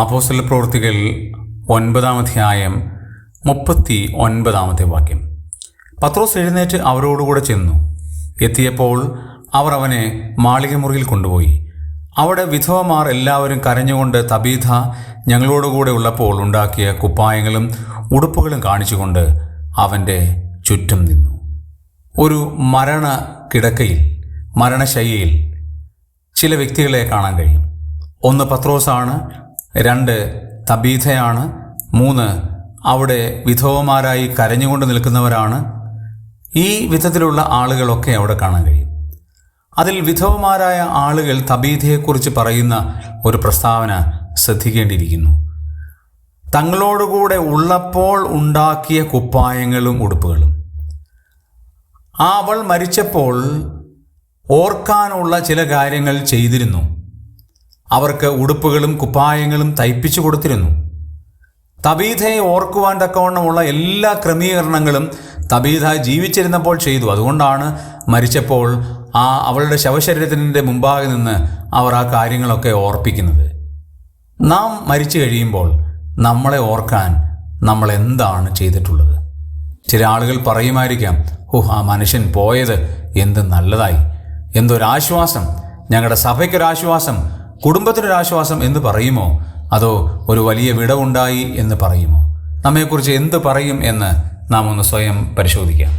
അപ്പോസ്തല പ്രവൃത്തികൾ ഒൻപതാം അധ്യായം മുപ്പത്തി ഒൻപതാമത്തെ വാക്യം. പത്രോസ് എഴുന്നേറ്റ് അവരോടുകൂടെ ചെന്നു. എത്തിയപ്പോൾ അവർ അവനെ മാളികമുറിയിൽ കൊണ്ടുപോയി. അവിടെ വിധവമാർ എല്ലാവരും കരഞ്ഞുകൊണ്ട് തബീഥ ഞങ്ങളോടുകൂടെ ഉള്ളപ്പോൾ ഉണ്ടാക്കിയ കുപ്പായങ്ങളും ഉടുപ്പുകളും കാണിച്ചുകൊണ്ട് അവന്റെ ചുറ്റും നിന്നു. ഒരു മരണ കിടക്കയിൽ മരണശയ്യയിൽ ചില വ്യക്തികളെ കാണാൻ കഴിയും. ഒന്ന് പത്രോസാണ് രണ്ട് തബീഥയാണ്. മൂന്ന് അവിടെ വിധവമാരായി കരഞ്ഞുകൊണ്ട് നിൽക്കുന്നവരാണ്. ഈ വിധത്തിലുള്ള ആളുകളൊക്കെ അവിടെ കാണാൻ കഴിയും. അതിൽ വിധവമാരായ ആളുകൾ തബീഥയെക്കുറിച്ച് പറയുന്ന ഒരു പ്രസ്താവന ശ്രദ്ധിക്കേണ്ടിയിരിക്കുന്നു. തങ്ങളോടുകൂടെ ഉള്ളപ്പോൾ ഉണ്ടാക്കിയ കുപ്പായങ്ങളും ഉടുപ്പുകളും. ആ അവൾ മരിച്ചപ്പോൾ ഓർക്കാനുള്ള ചില കാര്യങ്ങൾ ചെയ്തിരുന്നു. അവർക്ക് ഉടുപ്പുകളും കുപ്പായങ്ങളും തയ്പ്പിച്ചു കൊടുത്തിരുന്നു. തബീഥയെ ഓർക്കുവാൻ തക്കവണ്ണമുള്ള എല്ലാ ക്രമീകരണങ്ങളും തബീഥ ജീവിച്ചിരുന്നപ്പോൾ ചെയ്തു. അതുകൊണ്ടാണ് മരിച്ചപ്പോൾ ആ അവളുടെ ശവശരീരത്തിന്റെ മുമ്പാകെ നിന്ന് അവർ ആ കാര്യങ്ങളൊക്കെ ഓർപ്പിക്കുന്നത്. നാം മരിച്ചു കഴിയുമ്പോൾ നമ്മളെ ഓർക്കാൻ നമ്മൾ എന്താണ് ചെയ്തിട്ടുള്ളത്? ചില ആളുകൾ പറയുമായിരിക്കാം ഓഹ് ആ മനുഷ്യൻ പോയത് എന്ത് നല്ലതായി. എന്തൊരാശ്വാസം. ഞങ്ങളുടെ സഭയ്ക്കൊരാശ്വാസം. കുടുംബത്തിനൊരാശ്വാസം എന്ന് പറയുമോ? അതോ ഒരു വലിയ വിടവുണ്ടായി എന്ന് പറയുമോ? നമ്മെക്കുറിച്ച് എന്ത് പറയും എന്ന് നാം ഒന്ന് സ്വയം പരിശോധിക്കാം.